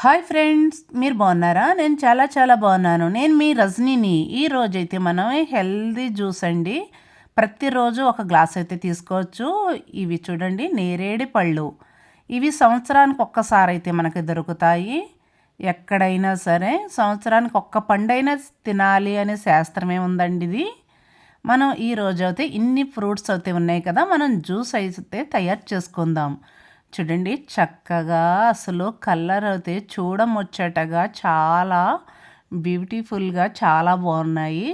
Hi friends మీరు బాగున్నారా? నేను చాలా చాలా బాగున్నాను. నేను మీ రజనీని. ఈ రోజైతే మనం హెల్దీ జ్యూస్ అండి. ప్రతిరోజు ఒక గ్లాస్ అయితే తీసుకోవచ్చు. ఇవి చూడండి నేరేడి పళ్ళు. ఇవి సంవత్సరానికి ఒక్కసారి అయితే మనకి దొరుకుతాయి. ఎక్కడైనా సరే సంవత్సరానికి ఒక్క పండైనా తినాలి అనే శాస్త్రమే ఉందండి ఇది. మనం ఈ అయితే ఇన్ని ఫ్రూట్స్ అయితే ఉన్నాయి కదా మనం జ్యూస్ అయితే తయారు చేసుకుందాం. చూడండి చక్కగా అసలు కలర్ అయితే చూడముచ్చటగా చాలా బ్యూటిఫుల్గా చాలా బాగున్నాయి.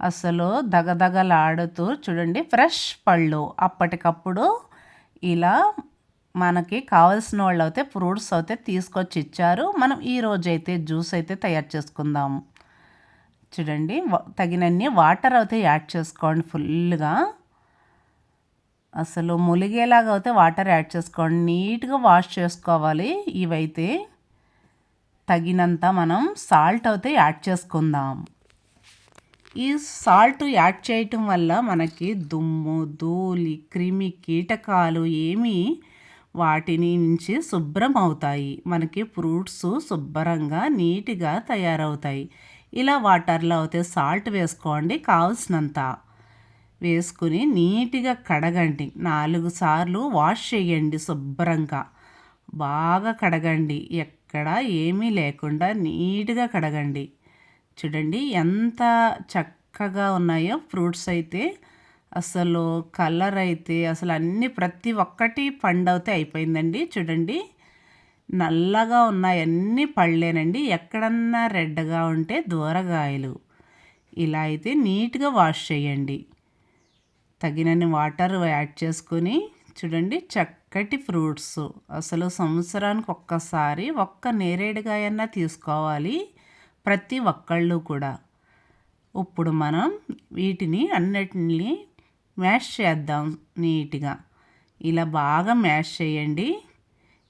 అసలు దగదగలాడుతూ చూడండి ఫ్రెష్ పళ్ళు. అప్పటికప్పుడు ఇలా మనకి కావాల్సిన వాళ్ళు అయితే ఫ్రూట్స్ అయితే తీసుకొచ్చి ఇచ్చారు. మనం ఈ రోజైతే జ్యూస్ అయితే తయారు చేసుకుందాం. చూడండి తగినన్ని వాటర్ అయితే యాడ్ చేసుకోండి ఫుల్గా. అసలు ములిగేలాగా అయితే వాటర్ యాడ్ చేసుకోండి. నీట్గా వాష్ చేసుకోవాలి. ఇవైతే తగినంత మనం సాల్ట్ అయితే యాడ్ చేసుకుందాం. ఈ సాల్ట్ యాడ్ చేయటం వల్ల మనకి దుమ్ము ధూళి క్రిమి కీటకాలు ఏమీ వాటిని నుంచి శుభ్రం అవుతాయి మనకి ఫ్రూట్స్ శుభ్రంగా నీట్గా తయారవుతాయి. ఇలా వాటర్లో అయితే సాల్ట్ వేసుకోండి. కావలసినంత. వేసుకుని నీట్గా కడగండి. నాలుగు సార్లు వాష్ చేయండి శుభ్రంగా. బాగా కడగండి. ఎక్కడ ఏమీ లేకుండా నీట్గా కడగండి. చూడండి ఎంత చక్కగా ఉన్నాయో ఫ్రూట్స్ అయితే. అసలు కలర్ అయితే అసలు అన్ని ప్రతి ఒక్కటి పండవుతే అయిపోయిందండి. చూడండి నల్లగా ఉన్నాయి అన్ని పళ్ళేనండి. ఎక్కడన్నా రెడ్గా ఉంటే దూరగాయలు. ఇలా అయితే నీట్గా వాష్ చేయండి. తగినన్ని వాటర్ యాడ్ చేసుకొని చూడండి చక్కటి ఫ్రూట్స్. అసలు సంవత్సరానికి ఒక్కసారి ఒక్క నేరేడుగాయన్నా తీసుకోవాలి ప్రతి ఒక్కళ్ళు కూడా. ఇప్పుడు మనం వీటిని అన్నిటిని మ్యాష్ చేద్దాం నీట్గా. ఇలా బాగా మ్యాష్ చేయండి.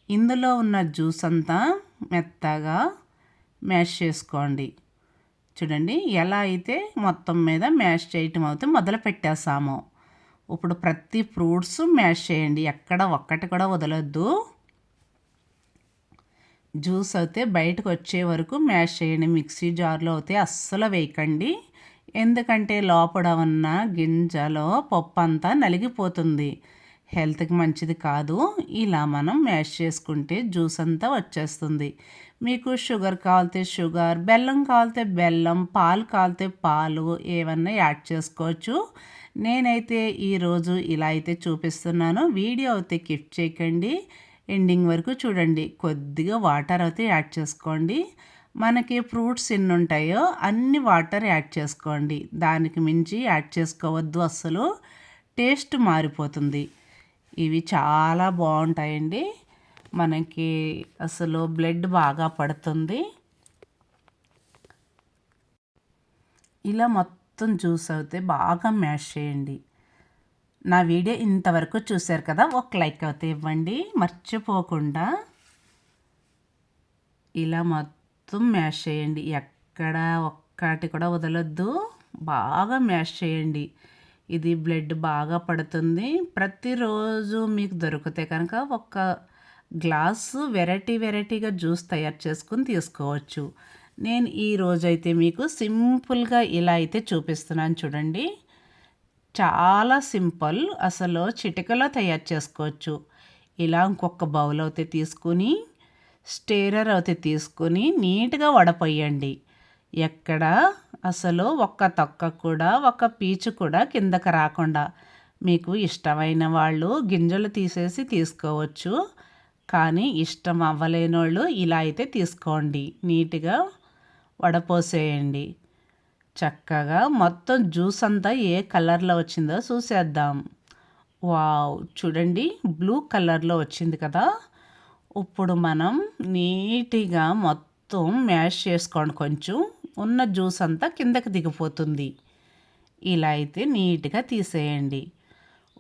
ఇందులో ఉన్న జ్యూస్ అంతా మెత్తగా మ్యాష్ చేసుకోండి. చూడండి ఎలా అయితే మొత్తం మీద మ్యాష్ చేయటం అయితే మొదలు పెట్టేసామో ఇప్పుడు ప్రతి ఫ్రూట్స్ మ్యాష్ చేయండి. ఎక్కడ ఒక్కటి కూడా వదలొద్దు. జ్యూస్ అయితే బయటకు వచ్చే వరకు మ్యాష్ చేయండి. మిక్సీ జార్లో అయితే అస్సలు వేయకండి. ఎందుకంటే లోపల ఉన్న గింజలో పప్పు అంతా నలిగిపోతుంది. హెల్త్కి మంచిది కాదు. ఇలా మనం మ్యాష్ చేసుకుంటే జ్యూస్ అంతా వచ్చేస్తుంది. మీకు షుగర్ కావాలితే షుగర్ బెల్లం కావాలితే బెల్లం పాలు కావాలితే పాలు ఏమన్నా యాడ్ చేసుకోవచ్చు. నేనైతే ఈరోజు ఇలా అయితే చూపిస్తున్నాను. వీడియో అయితే గిఫ్ట్ చేయకండి. ఎండింగ్ వరకు చూడండి. కొద్దిగా వాటర్ అయితే యాడ్ చేసుకోండి. మనకి ఫ్రూట్స్ ఎన్ని ఉంటాయో అన్ని వాటర్ యాడ్ చేసుకోండి. దానికి మించి యాడ్ చేసుకోవద్దు అస్సలు. టేస్ట్ మారిపోతుంది. ఇవి చాలా బాగుంటాయండి. మనకి అసలు బ్లడ్ బాగా పడుతుంది. ఇలా మొత్తం జ్యూస్ అయితే బాగా మ్యాష్ చేయండి. నా వీడియో ఇంతవరకు చూశారు కదా ఒక లైక్ అయితే ఇవ్వండి. మర్చిపోకుండా ఇలా మొత్తం మ్యాష్ చేయండి. ఎక్కడ ఒక్కటి కూడా వదలొద్దు. బాగా మ్యాష్ చేయండి. ఇది బ్లడ్ బాగా పడుతుంది. ప్రతిరోజు మీకు దొరికితే కనుక ఒక గ్లాసు వెరైటీ వెరైటీగా జ్యూస్ తయారు చేసుకుని తీసుకోవచ్చు. నేను ఈ రోజైతే మీకు సింపుల్గా ఇలా అయితే చూపిస్తున్నాను చూడండి. చాలా సింపుల్ అసలు చిటికలో తయారు చేసుకోవచ్చు. ఇలా ఇంకొక బౌల్ అయితే తీసుకుని స్టేరర్ అయితే తీసుకుని నీట్గా వడపోయండి. ఎక్కడ అసలు ఒక్క తొక్క కూడా ఒక పీచు కూడా కిందకి రాకుండా మీకు ఇష్టమైన వాళ్ళు గింజలు తీసేసి తీసుకోవచ్చు. కానీ ఇష్టం అవ్వలేనోళ్ళు ఇలా అయితే తీసుకోండి. నీట్గా వడపోసేయండి. చక్కగా మొత్తం జ్యూస్ అంతా ఏ కలర్లో వచ్చిందో చూసేద్దాం. వావ్! చూడండి బ్లూ కలర్లో వచ్చింది కదా! ఇప్పుడు మనం నీట్గా మొత్తం మ్యాష్ చేసుకోండి కొంచెం. ఉన్న జ్యూస్ అంతా కిందకి దిగిపోతుంది. ఇలా అయితే నీట్గా తీసేయండి.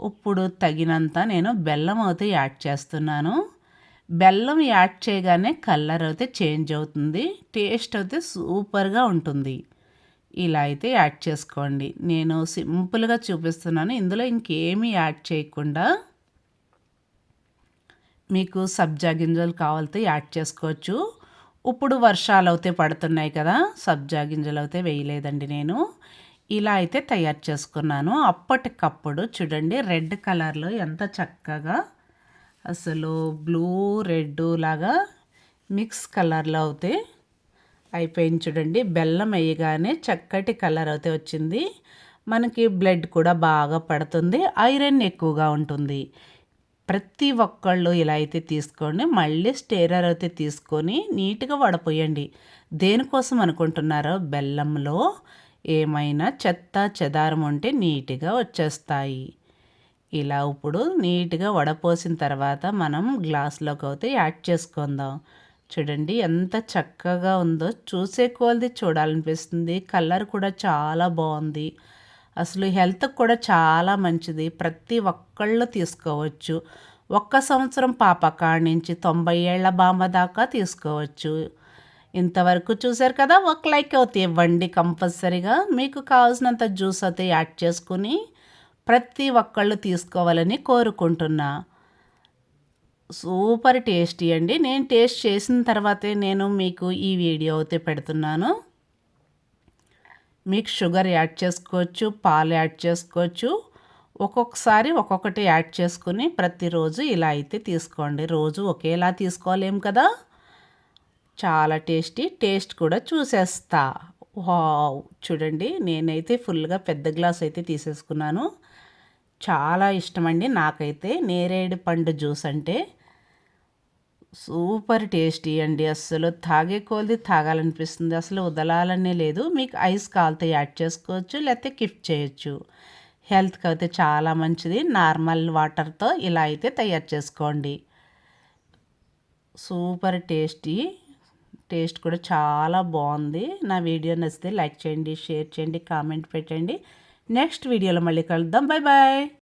ఇప్పుడు తగినంత నేను బెల్లం అయితే యాడ్ చేస్తున్నాను. బెల్లం యాడ్ చేయగానే కలర్ అయితే చేంజ్ అవుతుంది. టేస్ట్ అయితే సూపర్గా ఉంటుంది. ఇలా అయితే యాడ్ చేసుకోండి. నేను సింపుల్గా చూపిస్తున్నాను. ఇందులో ఇంకేమీ యాడ్ చేయకుండా మీకు సబ్జా గింజలు కావాలితే యాడ్ చేసుకోవచ్చు. ఇప్పుడు వర్షాలు అయితే పడుతున్నాయి కదా సబ్జా గింజలు అయితే వేయలేదండి నేను. ఇలా అయితే తయారు చేసుకున్నాను. అప్పటికప్పుడు చూడండి రెడ్ కలర్లో ఎంత చక్కగా అసలు బ్లూ రెడ్ లాగా మిక్స్ కలర్లో అయితే అయిపోయింది చూడండి. బెల్లం వేయగానే చక్కటి కలర్ అయితే వచ్చింది. మనకి బ్లడ్ కూడా బాగా పడుతుంది. ఐరన్ ఎక్కువగా ఉంటుంది. ప్రతి ఒక్కళ్ళు ఇలా అయితే తీసుకోండి. మళ్ళీ స్టేరర్ అయితే తీసుకొని నీట్గా వడపోయండి. దేనికోసం అనుకుంటున్నారో? బెల్లంలో ఏమైనా చెత్త చెదారం ఉంటే నీట్గా వచ్చేస్తాయి. ఇలా ఇప్పుడు నీట్గా వడపోసిన తర్వాత మనం గ్లాస్లోకి అయితే యాడ్ చేసుకుందాం. చూడండి ఎంత చక్కగా ఉందో. చూసే కొలది చూడాలనిపిస్తుంది. కలర్ కూడా చాలా బాగుంది. అసలు హెల్త్కి కూడా చాలా మంచిది. ప్రతి ఒక్కళ్ళు తీసుకోవచ్చు. ఒక్క సంవత్సరం పాప కాడి నుంచి తొంభై ఏళ్ళ బామ్మ దాకా తీసుకోవచ్చు. ఇంతవరకు చూశారు కదా ఒక లైక్ అవుతాయి ఇవ్వండి కంపల్సరీగా. మీకు కావాల్సినంత జ్యూస్ అయితే యాడ్ చేసుకుని ప్రతి ఒక్కళ్ళు తీసుకోవాలని కోరుకుంటున్నా. సూపర్ టేస్టీ అండి. నేను టేస్ట్ చేసిన తర్వాతే నేను మీకు ఈ వీడియో అయితే పెడుతున్నాను. మీకు షుగర్ యాడ్ చేసుకోవచ్చు పాలు యాడ్ చేసుకోవచ్చు. ఒక్కొక్కసారి ఒక్కొక్కటి యాడ్ చేసుకుని ప్రతిరోజు ఇలా అయితే తీసుకోండి. రోజు ఒకేలా తీసుకోలేం కదా? చాలా టేస్టీ. టేస్ట్ కూడా చూసేస్తా. వావ్! చూడండి నేనైతే ఫుల్గా పెద్ద గ్లాస్ అయితే తీసేసుకున్నాను. చాలా ఇష్టమండి నాకైతే. నేరేడు పండు జ్యూస్ అంటే సూపర్ టేస్టీ అండి. అస్సలు తాగే కొలది తాగాలనిపిస్తుంది. అసలు వదలాలనే లేదు. మీకు ఐస్ కాల్తో యాడ్ చేసుకోవచ్చు లేకపోతే గిఫ్ట్ చేయొచ్చు. హెల్త్కి అయితే చాలా మంచిది. నార్మల్ వాటర్తో ఇలా అయితే తయారు చేసుకోండి. Super tasty. టేస్ట్ కూడా చాలా బాగుంది. నా వీడియో నచ్చితే లైక్ చేయండి షేర్ చేయండి కామెంట్ పెట్టండి. నెక్స్ట్ వీడియోలో మళ్ళీ కలుద్దాం. Bye bye